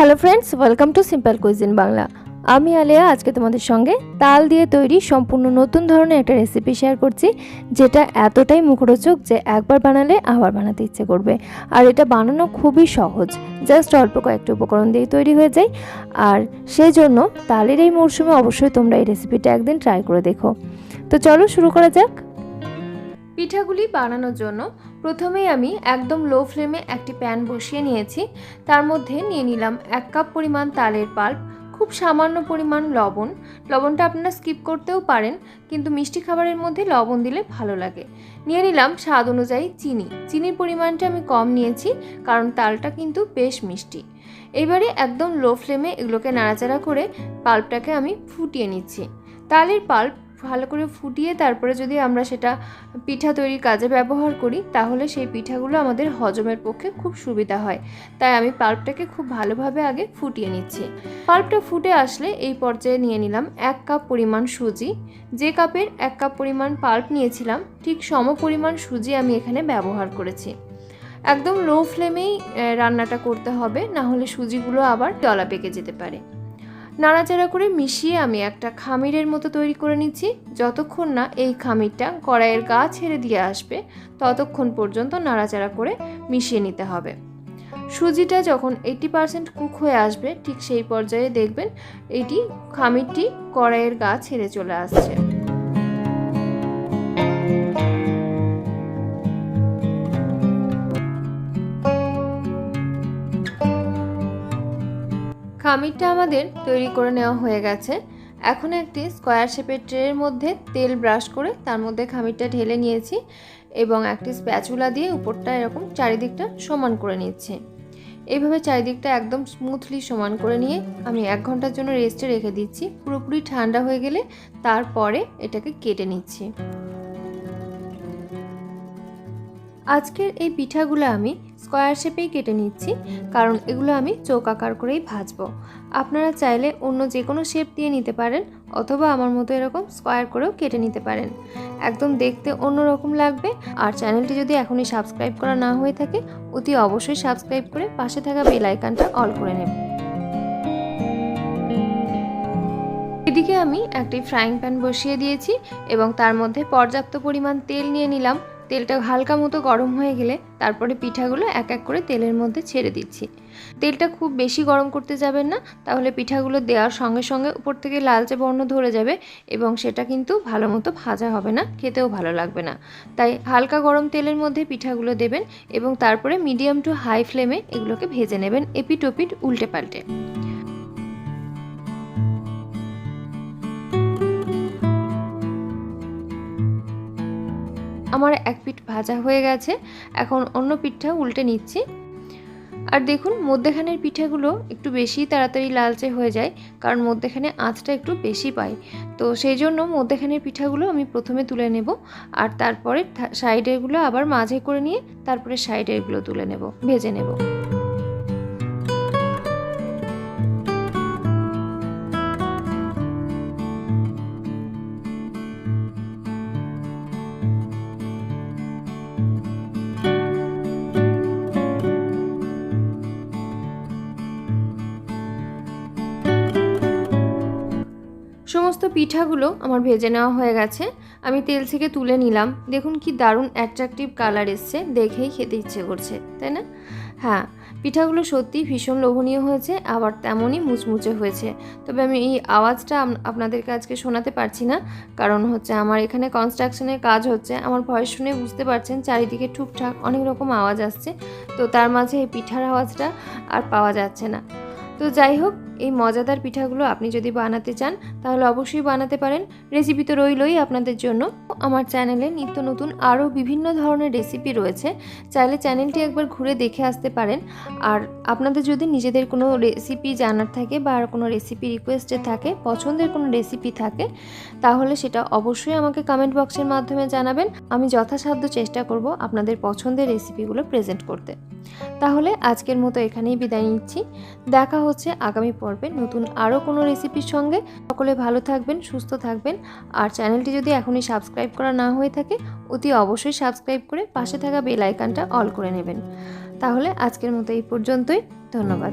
Hello friends welcome to Simple Cuisine Bangla আমি আলিয়া, আজকে তোমাদের সঙ্গে তাল দিয়ে তৈরি সম্পূর্ণ নতুন ধরনের একটা রেসিপি শেয়ার করছি, যেটা এতটাই মুখরোচক যে একবার বানালে আবার বানাতে ইচ্ছে করবে। আর এটা বানানো খুবই সহজ জাস্ট অল্প কয়েকটা উপকরণ দিয়ে তৈরি হয়ে যায়। আর সেই জন্য তালের এই মরশুমে অবশ্যই তোমরা এই রেসিপিটা একদিন ট্রাই করে দেখো। তো চলো শুরু করা যাক। পিঠাগুলি বানানোর জন্য প্রথমেই আমি একদম লো ফ্লেমে একটি প্যান বসিয়ে নিয়েছি। তার মধ্যে নিয়ে নিলাম এক কাপ পরিমাণ তালের পাল্প খুব সামান্য পরিমাণ লবণ। লবণটা আপনারা স্কিপ করতেও পারেন, কিন্তু মিষ্টি খাবারের মধ্যে লবণ দিলে ভালো লাগে। নিয়ে নিলাম স্বাদ অনুযায়ী চিনি। চিনির পরিমাণটা আমি কম নিয়েছি, কারণ তালটা কিন্তু বেশ মিষ্টি। এবারে একদম লো ফ্লেমে এগুলোকে নাড়াচাড়া করে পাল্পটাকে আমি ফুটিয়ে নিচ্ছি। তালের পাল্প ভালো করে ফুটিয়ে তারপরে যদি আমরা সেটা পিঠা তৈরির কাজে ব্যবহার করি, তাহলে সেই পিঠাগুলো আমাদের হজমের পক্ষে খুব সুবিধা হয়। তাই আমি পাল্পটাকে খুব ভালোভাবে আগে ফুটিয়ে নিচ্ছি। পাল্পটা ফুটে আসলে এই পর্যায়ে নিয়ে নিলাম এক কাপ পরিমাণ সুজি। যে কাপের এক কাপ পরিমাণ পাল্প নিয়েছিলাম, ঠিক সম পরিমাণ সুজি আমি এখানে ব্যবহার করেছি। একদম লো ফ্লেমেই রান্নাটা করতে হবে না হলে সুজিগুলো আবার দলা পেকে যেতে পারে। নাড়াচাড়া করে মিশিয়ে আমি একটা খামিরের মতো তৈরি করে নিচ্ছি। যতক্ষণ না এই খামিরটা কড়াইয়ের গা ছেড়ে দিয়ে আসবে, ততক্ষণ পর্যন্ত নাড়াচাড়া করে মিশিয়ে নিতে হবে। সুজিটা যখন এইটি পার্সেন্ট কুক হয়ে আসবে, ঠিক সেই পর্যায়ে দেখবেন এটি খামিরটি কড়াইয়ের গা ছেড়ে চলে আসছে। খামিরটা আমাদের তৈরি করে নেওয়া হয়ে গেছে। এখন একটি স্কোয়ার শেপের ট্রের মধ্যে তেল ব্রাশ করে তার মধ্যে খামিরটা ঢেলে নিয়েছি এবং একটি স্প্যাচুলা দিয়ে উপরটা এরকম চারিদিকটা সমান করে নিচ্ছি। এইভাবে চারিদিকটা একদম স্মুথলি সমান করে নিয়ে আমি এক ঘণ্টার জন্য রেস্টে রেখে দিচ্ছি। পুরোপুরি ঠান্ডা হয়ে গেলে তারপরে এটাকে কেটে নিচ্ছি। আজকের এই পিঠাগুলো আমি স্কোয়ার শেপেই কেটে নিচ্ছি, কারণ এগুলো আমি চোখ আকার করেই ভাজবো। আপনারা চাইলে অন্য যে কোনো শেপ দিয়ে নিতে পারেন, অথবা আমার মতো এরকম স্কোয়ার করেও কেটে নিতে পারেন। একদম দেখতে অন্যরকম লাগবে, আর চ্যানেলটি যদি এখনই সাবস্ক্রাইব করা না হয়ে থাকে, অতি অবশ্যই সাবস্ক্রাইব করে পাশে থাকা বেল আইকনটা অল করে নেব এদিকে আমি একটি ফ্রাইং প্যান বসিয়ে দিয়েছি, এবং তার মধ্যে পর্যাপ্ত পরিমাণ তেল নিয়ে নিলাম। তেলটা হালকা মতো গরম হয়ে গেলে তারপরে পিঠাগুলো এক এক করে তেলের মধ্যে ছেড়ে দিচ্ছি। তেলটা খুব বেশি গরম করতে যাবেন না, তাহলে পিঠাগুলো দেওয়ার সঙ্গে সঙ্গে উপর থেকে লালচে বর্ণ ধরে যাবে এবং সেটা কিন্তু ভালো মতো ভাজা হবে না, খেতেও ভালো লাগবে না। তাই হালকা গরম তেলের মধ্যে পিঠাগুলো দেবেন এবং তারপরে মিডিয়াম টু হাই ফ্লেমে এগুলোকে ভেজে নেবেন এপিট ওপিট উল্টে পাল্টে। আমার এক পিঠ ভাজা হয়ে গেছে, এখন অন্য পিঠটা উল্টে নিচ্ছি। আর দেখুন, মধ্যেখানের পিঠাগুলো একটু বেশি তাড়াতাড়ি লালচে হয়ে যায়, কারণ মধ্যেখানে আঁচটা একটু বেশি পাই। তো সেই জন্য মধ্যেখানের পিঠাগুলো আমি প্রথমে তুলে নেব, আর তারপরে সাইডেরগুলো আবার মাঝে করে নিয়ে তারপরে সাইডেরগুলো তুলে নেব, ভেজে নেব। পিঠাগুলো আমার ভেজে নেওয়া হয়ে গেছে। আমি তেল থেকে তুলে নিলাম। দেখুন কি দারুণ অ্যাট্রাকটিভ কালার এসছে। দেখেই খেতে ইচ্ছে করছে, তাই না? হ্যাঁ পিঠাগুলো সত্যিই ভীষণ লোভনীয় হয়েছে, আবার তেমনই মুচমুচে হয়েছে। তবে আমি এই আওয়াজটা আপনাদেরকে আজকে শোনাতে পারছি না। কারণ হচ্ছে আমার এখানে কনস্ট্রাকশনের কাজ হচ্ছে। আমার ভয়েস শুনে বুঝতে পারছেন, চারিদিকে টুকটাক অনেক রকম আওয়াজ আসছে। তো তার মাঝে এই পিঠার আওয়াজটা আর পাওয়া যাচ্ছে না। তো যাই হোক, এই মজাদার পিঠাগুলো আপনি যদি বানাতে চান, তাহলে অবশ্যই বানাতে পারেন। রেসিপি তো রইলই আপনাদের জন্য। আমার চ্যানেলে নিত্য নতুন আরও বিভিন্ন ধরনের রেসিপি রয়েছে। চাইলে চ্যানেলটি একবার ঘুরে দেখে আসতে পারেন। আর আপনাদের যদি নিজেদের কোনো রেসিপি জানার থাকে বা আর কোনো রেসিপি রিকোয়েস্টে থাকে, পছন্দের কোনো রেসিপি থাকে, তাহলে সেটা অবশ্যই আমাকে কমেন্ট বক্সের মাধ্যমে জানাবেন। আমি যথাসাধ্য চেষ্টা করব আপনাদের পছন্দের রেসিপিগুলো প্রেজেন্ট করতে। তাহলে আজকের মতো এখানেই বিদায় নিচ্ছি। দেখা হচ্ছে আগামী পর্বে নতুন আরও কোনো রেসিপির সঙ্গে। সকলে ভালো থাকবেন, সুস্থ থাকবেন। আর চ্যানেলটি যদি এখনই সাবস্ক্রাইব করা না হয়ে থাকে, অতি অবশ্যই সাবস্ক্রাইব করে পাশে থাকা বেল আইকনটা অল করে নেবেন। তাহলে আজকের মতো এই পর্যন্তই। ধন্যবাদ।